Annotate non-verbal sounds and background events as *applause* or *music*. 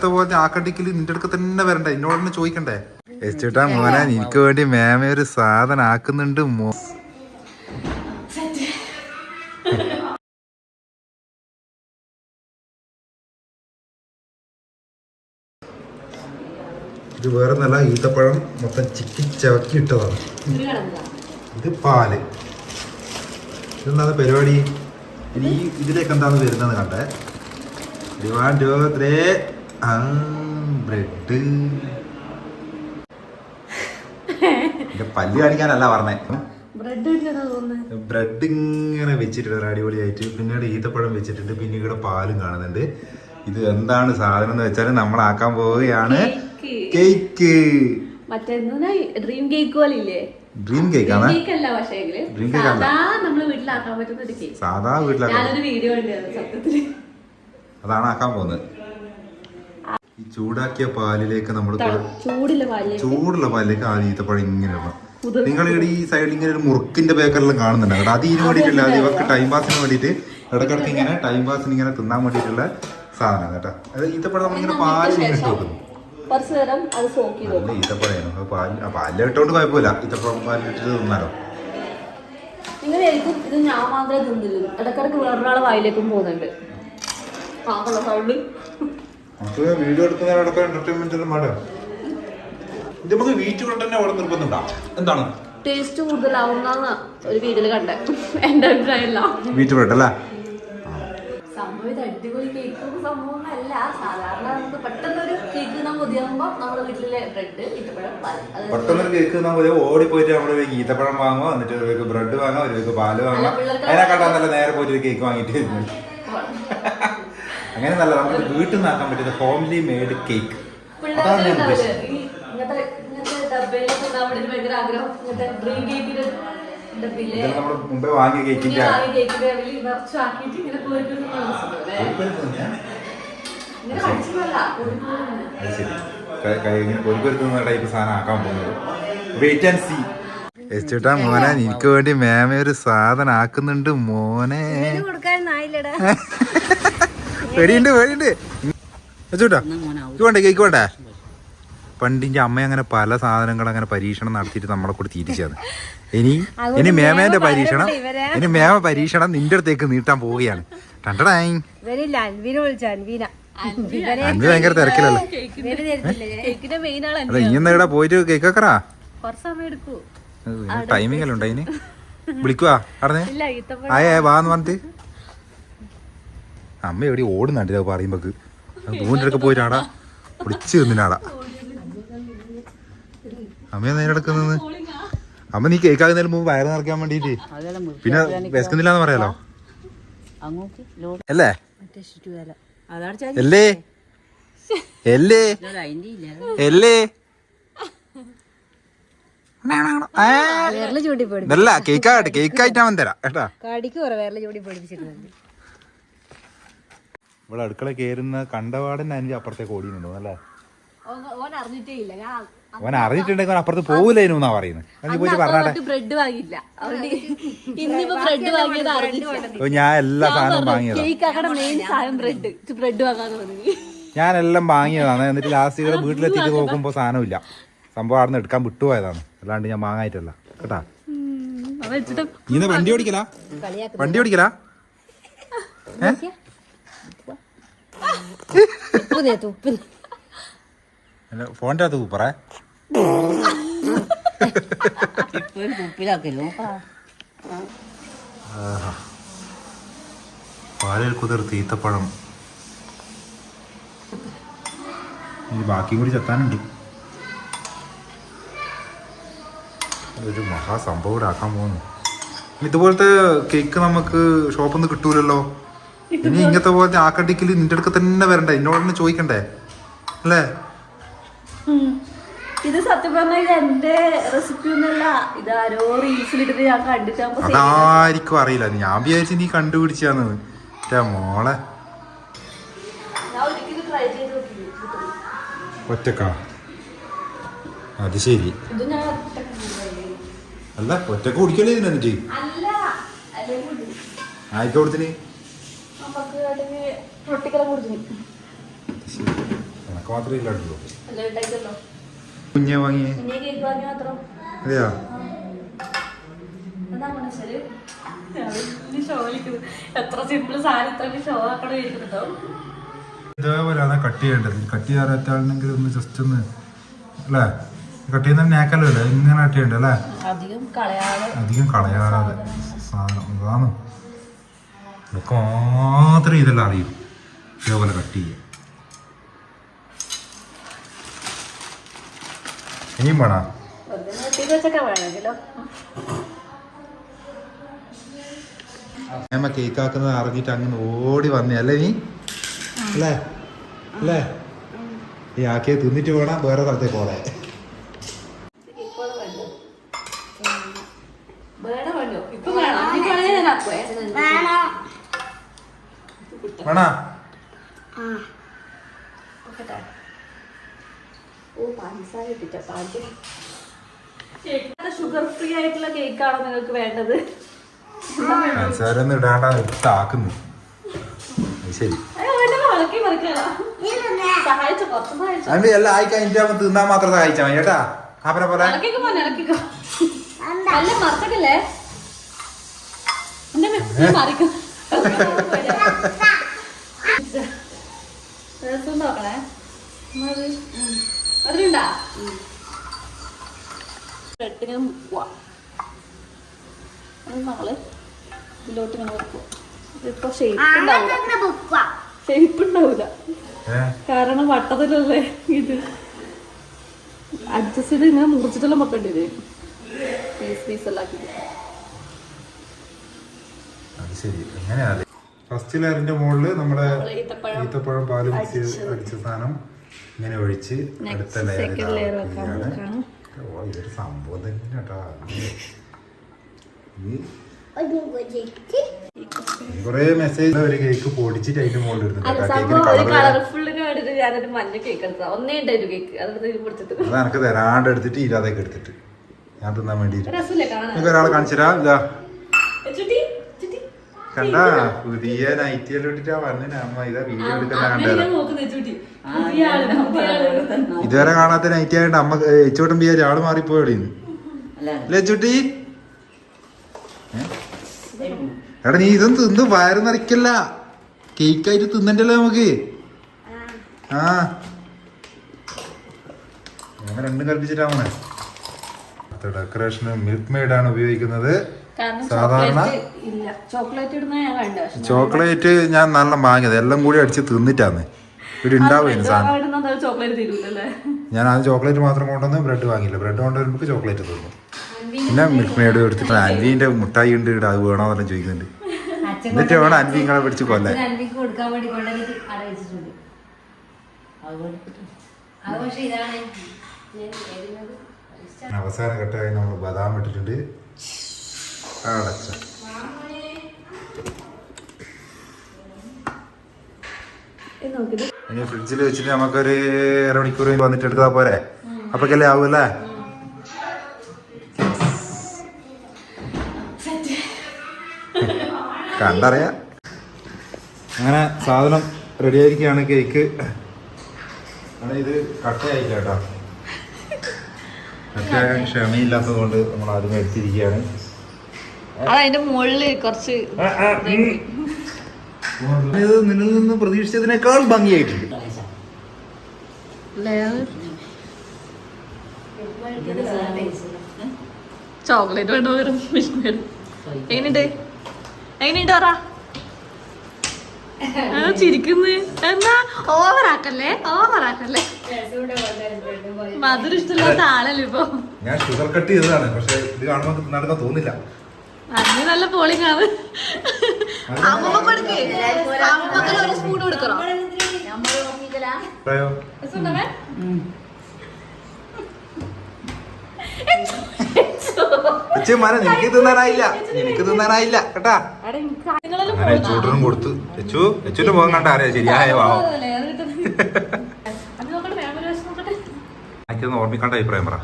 ആക്കട്ടിക്കൽ നിന്റെ അടുക്ക തന്നെ വരണ്ടേ? എന്നോട് തന്നെ ചോദിക്കണ്ടേ? ചേട്ടാ മോനെ നിനക്ക് വേണ്ടി മാമ ഒരു സാധനം ആക്കുന്നുണ്ട് മോ. ഇത് വേറെ നല്ല ഈത്തപ്പഴം മൊത്തം ചിക്കി ചവക്കി ഇട്ടതാണ്. ഇത് പാൽ. ഇതെന്താണ് പരിപാടി? ഇനി ഇതിലേക്ക് എന്താണ് വരുന്നത് കണ്ടേ? ഡിവാൻ ഡോ ത്രീ ബ്രെഡ് പല്ല് കാണിക്കാനല്ല പറഞ്ഞേ. ബ്രെഡ് ഇങ്ങനെ വെച്ചിട്ടുണ്ട് ഒരു അടിപൊളിയായിട്ട്. പിന്നീട് ഈത്തപ്പഴം വെച്ചിട്ടുണ്ട് പിന്നെ ഇവിടെ പാലും കാണുന്നുണ്ട്. ഇത് എന്താണ് സാധനം എന്ന് വെച്ചാൽ നമ്മൾ ആക്കാൻ പോവുകയാണ് കേക്ക്. ഡ്രീം കേക്ക് പോലെ ഡ്രീം കേക്ക് ആണ്? കേക്ക് അല്ല സാധാ വീട്ടിലാക്കാൻ അതാണ് ആക്കാൻ പോകുന്നത്. ഈ ചൂടാക്കിയ പാലിലേക്ക് നമ്മൾ ചൂടില്ല പാലിലേക്ക്. ചൂടുള്ള പാലിലേക്ക് ആദ്യം ഈത്തപ്പഴം ഇങ്ങനെ നിങ്ങൾ ഇവിടെ ഈ സൈഡിൽ ഇങ്ങനെ ഒരു മുറുക്കിന്റെ ബേക്കറിലും കാണുന്നുണ്ട്. അത് ഇതിന് വേണ്ടിയിട്ടില്ല അത് ഇവർക്ക് ടൈം പാസിന് വേണ്ടിയിട്ട് ഇടക്കിടക്ക് ഇങ്ങനെ ടൈം പാസിന് ഇങ്ങനെ തിന്നാൻ വേണ്ടിയിട്ടുള്ള സാധനം കേട്ടോ. അത് ഈത്തപ്പഴം നമ്മളിങ്ങനെ പാലിൽ ഇങ്ങനെ ഇട്ട് പാൽ ആ പാലിൽ ഇട്ടോണ്ട് കുഴപ്പമില്ല. ഈത്തപ്പഴം പാലിൽ ഇട്ടിട്ട് തിന്നാലോ. നിങ്ങൾ ഇത് ഞാൻ മാത്രമേ തിന്നില്ല ഇടക്കിടക്ക് വേറൊരാളെ വായിലേക്കും പോകുന്നുണ്ട്. ആ സൗണ്ട് നമുക്ക് വീഡിയോ എടുക്കുന്നതിനോടൊപ്പം എന്റർടൈൻമെന്റ് മാഡം ഇത് നമുക്ക് കൊണ്ട് തന്നെ അവിടെ നിർബന്ധമുണ്ടാ? എന്താണ്? ടേസ്റ്റ് കൂടുതലാവുന്ന ഒരു വീട്ടിൽ കണ്ട. എന്റെ അഭിപ്രായമല്ല വീറ്റ് ബ്രെഡ് അല്ലേ സംഭവം ഇത് അടിപൊളി കേക്ക് സംഭവം സാധാരണ നമുക്ക് പെട്ടെന്ന് ഒരു കേക്ക് നമ്മുടെ വീട്ടിലെ ബ്രെഡ് പാൽ പെട്ടെന്നൊരു കേക്ക് ഓടി പോയിട്ട് നമ്മുടെ ഈത്തപ്പഴം വാങ്ങുക എന്നിട്ട് ഒരു ബ്രെഡ് വാങ്ങാം ഒരു പാൽ വാങ്ങാം അതിനെക്കാട്ടാ നല്ല നേരെ പോയിട്ട് ഒരു കേക്ക് വാങ്ങിയിട്ട് വരുന്നു. അങ്ങനെ നല്ല നമുക്ക് വീട്ടിൽ നിന്ന് ആക്കാൻ പറ്റുന്ന ഹോംലി മെയ്ഡ് കേക്ക് അതാണ് ഞാൻ? ഉദ്ദേശിച്ചത്. ഇതെല്ലാം നമ്മൾ മുമ്പേ വാങ്ങിയ കേക്കിന്റെ അത് ശരി. ഇങ്ങനെ പൊരിപ്പൊരുത്തുന്ന ടൈപ്പ് സാധനം ആക്കാൻ പോകുന്നത്. വെയിറ്റ് ആൻഡ് സീ ചേട്ടാ മോനെ എനിക്ക് വേണ്ടി മേമ ഒരു സാധനം ആക്കുന്നുണ്ട് മോനെ. കൊടുക്കാനായില്ലടാ *laughs* പേടിയുണ്ട് പേടിയുണ്ട്. വെച്ചോട്ടോ ഇത് വേണ്ടേ കേക്ക് വേണ്ടേ? പണ്ടിന്റെ അമ്മ അങ്ങനെ പല സാധനങ്ങൾ അങ്ങനെ പരീക്ഷണം നടത്തിയിട്ട് നമ്മളെ കൂടെ തിരിച്ചത് ഇനി ഇനി മേമേന്റെ പരീക്ഷണം ഇനി മേമ പരീക്ഷണം നിന്റെ അടുത്തേക്ക് നീട്ടാൻ പോവുകയാണ്. അന്ന് ഭയങ്കര തിരക്കിലല്ലേ? അതെ ഇനി എന്താ ഇവിടെ പോയിട്ട് കേക്ക് വെക്കറാ ടൈമിംഗ് അല്ലേ ഉണ്ടായിന്? വിളിക്കുവാ അടനെ ആയേ വാന്ന് പറഞ്ഞിട്ട്. അമ്മ എവിടെ ഓടുന്നുണ്ട് ഇത് പറയുമ്പോക്ക്. പൂവിന്റെ പോയിട്ടാടാ. വിളിച്ച് നിന്നാടാ അമ്മ നേരെ എടുക്കുന്നത് അമ്മ നീ കേക്കാകുന്നതിന് മുമ്പ് വയറ് നിറയ്ക്കാൻ വേണ്ടിട്ട് പിന്നെ വിശക്കുന്നില്ലാന്ന് പറയാലോ? അല്ലേ? അല്ലേ എല്ലേ? എല്ലേ? കേക്കാകട്ടെ കേക്കായിട്ട് അവൻ തരാം കേട്ടാ. കടിക്ക് കുറെ വേറെ പേടിപ്പിച്ചിട്ടുണ്ട്. ഇവിടെ അടുക്കള കയറുന്ന കണ്ടപാടൻ അതിന് അപ്പുറത്തേക്ക് ഓടിയുന്നുണ്ടോ അല്ലേ? ഓൻ അറിഞ്ഞിട്ടേ ഇല്ല ഞാൻ അവൻ അറിഞ്ഞിട്ടുണ്ടെങ്കിൽ അവൻ അപ്പുറത്ത് പോകില്ലേനു എന്നാ പറയുന്നത് പോയി പറഞ്ഞാട്ടെ. ബ്രെഡ് വാങ്ങിയില്ല. അതുകൊണ്ട് ഇന്നിപ്പോ ബ്രെഡ് വാങ്ങിയത് അറിഞ്ഞില്ല ഞാൻ എല്ലാ സാധനവും വാങ്ങിയത്. കേക്ക് ആക്കടെ മെയിൻ സാധനം ബ്രെഡ് ബ്രെഡ് വാങ്ങാന്ന് പറഞ്ഞു. ഞാനെല്ലാം വാങ്ങിയതാണ്. എന്നിട്ട് ലാസ്റ്റ് ഇവിടെ വീട്ടിലെത്തിയിട്ട് നോക്കുമ്പോൾ സാധനമില്ല. സംഭവം അവിടെ നിന്ന് എടുക്കാൻ വിട്ടുപോയതാണ്. അല്ലാണ്ട് ഞാൻ വാങ്ങായിട്ടല്ല. കേട്ടാ? നീ ഇന്ന് വണ്ടി ഓടിക്കലാ? വണ്ടി ഓടിക്കലാ? ഏ ഉപ്പ് അല്ല, ഫോണിന്റെ അകത്ത് തുപ്പറേ? ഉപ്പിലാക്കല്ലോ പാലിൽ കുതിർത്ത് ഈത്തപ്പഴം. ഇനി ബാക്കിയും കൂടി ചെത്താനുണ്ട്. ഒരു മഹാസംഭവം ഇടാക്കാൻ ആക്കാൻ പോകുന്നു. ഇതുപോലത്തെ കേക്ക് നമുക്ക് ഷോപ്പിൽ നിന്ന് കിട്ടൂലല്ലോ? ഇനി ഇങ്ങനത്തെ പോലത്തെ ആക്കട്ടിക്കൽ നിന്റെ അടുക്ക തന്നെ വരണ്ടേ? എന്നോട് തന്നെ ചോദിക്കണ്ടേ? അല്ലേ? ഇത് സത്യം പറഞ്ഞാൽ ഇത് എന്റെ റെസിപ്പി ഒന്നല്ല ഇത് ആരോ റീൽസിലിട്ട് ഞാൻ കണ്ടിട്ടാകുമ്പോ അതായിരിക്കും അറിയില്ല. ഞാൻ വിചാരിച്ചു നീ കണ്ടുപിടിച്ചാന്ന് മോളെ. ഒറ്റക്കാ? അത് ശരി. അല്ല ഒറ്റയ്ക്ക് കുടിക്കണേ എന്നിട്ട് ആയിക്കോടത്തിന് അല്ലെങ്കിൽ റൊട്ടിക്കലം കൊടുത്തു എനിക്ക് മാത്രമേ കുഞ്ഞെ വാങ്ങിയേ? അതെയാ? അതാ കട്ട് ചെയ്യേണ്ടത്? കട്ട് ചെയ്യാറാണെങ്കിൽ ഒന്ന് ജസ്റ്റ് ഒന്ന് അല്ലേ? കട്ട് ചെയ്യുന്ന നേക്കല്ലോ ഇങ്ങനെ കട്ട് ചെയ്യണ്ടേ അല്ലേ? അധികം കളയാതെ. അധികം കളയാതെ. സാധനം. അതാണ്. മാത്രമേ ഇതെല്ലാം അറിയൂ. ഇതേപോലെ കട്ട് ചെയ്യാം. ഇനിയും വേണോ? വെറുതെ നിർത്തി വെച്ചൊക്കെ വേണമെങ്കിലോ അമ്മ കേക്ക് ആക്കുന്നത് അറിഞ്ഞിട്ട് അങ്ങനെ ഓടി വന്നേ. അല്ലേ നീ? അല്ലേ? അല്ലേ? ഈ ആക്കിയെ തിന്നിട്ട് വേണം വേറെ സ്ഥലത്തേക്ക് പോണേ. വേണം. പാചക ഷുഗർ ഫ്രീ ആയിട്ടുള്ള കേക്കാണോ നിങ്ങൾക്ക് വേണ്ടത്? ഇടാണ്ട ശരി. എല്ലാം ആയി തിന്നാൻ മാത്രം മതി കേട്ടാ? പോലെ മോനെ ഇളക്കിക്കോ അല്ല മറക്കട്ടില്ലേ എന്റെ മെ- മറിക്കും രസം നോക്കണേ അതിലുണ്ടാ ബ്രെഡിന് മുക്കുക അത് നമ്മൾ ഇതിലോട്ട് ഇങ്ങനെ വെക്കുക ഇതിപ്പോ ഷേപ്പ് ഉണ്ടാവില്ല ഷേപ്പ് ഉണ്ടാവില്ല ഏ? കാരണം വട്ടത്തിലല്ലേ ഇത്. അഡ്ജസ്റ്റ് ചെയ്ത് ഇങ്ങനെ മുറിച്ചിട്ടെല്ലാം വെക്കേണ്ടി വരും. പീസ് പീസ് എല്ലാം ആക്കി ശരി. അങ്ങനെയാണ് ഫസ്റ്റ് ലെയറിന്റെ മുകളിൽ നമ്മുടെ ഈത്തപ്പഴം പാൽ മിക്സ് ചെയ്ത് അടിച്ച സാധനം ഇങ്ങനെ ഒഴിച്ച് അടുത്ത ലെയറിലാണ്. ഓ ഇതൊരു സംഭവം തന്നെ കേട്ടാ കൊറേ മെസ്സേജ് ഒരു കേക്ക് പൊടിച്ചിട്ട് അതിന്റെ മുകളിൽ അത് എനിക്ക് തരാണ്ട് എടുത്തിട്ട് ഇല്ലാതെ എടുത്തിട്ട്. ഞാൻ തിന്നാൻ വേണ്ടി ഒരാളെ കാണിച്ചരാ ഇതാ. കണ്ട? പുതിയ നൈറ്റിയെല്ലാം ഇട്ടിട്ടാ വന്നിന് അമ്മ ഇതാ വീഡിയോ എടുക്കുന്ന ആൾ ഇതുവരെ കാണാത്ത നൈറ്റ് ആയിട്ട് അമ്മ എച്ചോട്ടും ബിയാ ആൾ മാറിപ്പോയി അല്ലേ. ചുട്ടി ഏ? എടാ നീ ഇതും തിന്ന് വയറ് നിറയ്ക്കല്ല. കേക്കായിട്ട് തിന്നണ്ടല്ലോ നമുക്ക്. ആ. ഞങ്ങൾ രണ്ടും കൽപ്പിച്ചിട്ടാണ് ഡെക്കറേഷന് മിൽക്ക് മെയ്ഡാണ് ഉപയോഗിക്കുന്നത്. സാധാരണ ചോക്ലേറ്റ് ഞാൻ നല്ല വാങ്ങിയത്. എല്ലാം കൂടി അടിച്ച് തിന്നിട്ടാന്ന്. ഇവിടെ ഉണ്ടാവുകയാണ് സാധനം. ഞാൻ ആദ്യം ചോക്ലേറ്റ് മാത്രം കൊണ്ടുവന്ന് ബ്രെഡ് വാങ്ങിയില്ല. ബ്രെഡ് കൊണ്ടുവരുമ്പോൾ ചോക്ലേറ്റ് തിന്നു പിന്നെ മിൽക്ക് മെയ്ഡ് എടുത്തിട്ട് അൻവീന്റെ മുട്ടായി ഉണ്ട് ഇവിടെ അത് വേണോന്നെല്ലാം ചോദിക്കുന്നുണ്ട്. എന്നിട്ട് വേണം അൻവി ഇങ്ങളെ പിടിച്ച് എഴുതുന്നത് അവസാന ഘട്ടമായി നമ്മൾ ബദാം ഇട്ടിട്ടുണ്ട്. അടച്ച ഇനി ഫ്രിഡ്ജിൽ വെച്ചിട്ട് നമുക്കൊരു അരമണിക്കൂർ മണിക്കൂർ വന്നിട്ട് എടുത്താൽ പോരെ? അപ്പൊക്കല്ലേ ആവൂല്ലേ? കണ്ടറിയാ. അങ്ങനെ സാധനം റെഡി ആയിരിക്കുകയാണ് കേക്ക്. ആണ് ഇത് കട്ടയായില്ല കേട്ടോ കട്ടയാൻ ക്ഷമയില്ലാത്തത് കൊണ്ട് നമ്മൾ ആദ്യം എടുത്തിരിക്കുകയാണ്. മുകളിൽ കുറച്ച് ഇത് നിന്നിൽ നിന്ന് പ്രതീക്ഷിച്ചതിനേക്കാൾ ഭംഗിയായിട്ടുണ്ട്. ചോക്ലേറ്റ് വേണ്ട വരും. എങ്ങനെയുണ്ട്? എങ്ങനെയുണ്ട് പറ? ആ, ചിരിക്കുന്നു. എന്നാ ഓവറാക്കല്ലേ ഓവറാക്കല്ലേ മധുരം ഇഷ്ടമില്ലാത്ത ആളല്ലേ ഇപ്പൊ? ഞാൻ ഷുഗർ കട്ട് ചെയ്തതാണ്. പക്ഷെ ഇത് കാണുമ്പോൾ നടക്കാൻ തോന്നില്ല. അതിന് നല്ല പോളിംഗ് ആണ്. കൊടുക്കേ അമ്മമ്മക്ക് ഒരു സ്പൂൺ കൊടുക്കണോ? തിന്നാനായില്ല. നിനക്ക് തിന്നാനായില്ല. കേട്ടാ? എനിക്ക് ചൂട്ടനും കൊടുത്തു? ലച്ചു ലച്ചുവിന്റെ മുഖം കണ്ട അറിയാം? ശരിയായ വാവോ. അത് *laughs* ഓർമ്മിക്കേണ്ട അഭിപ്രായം പറ.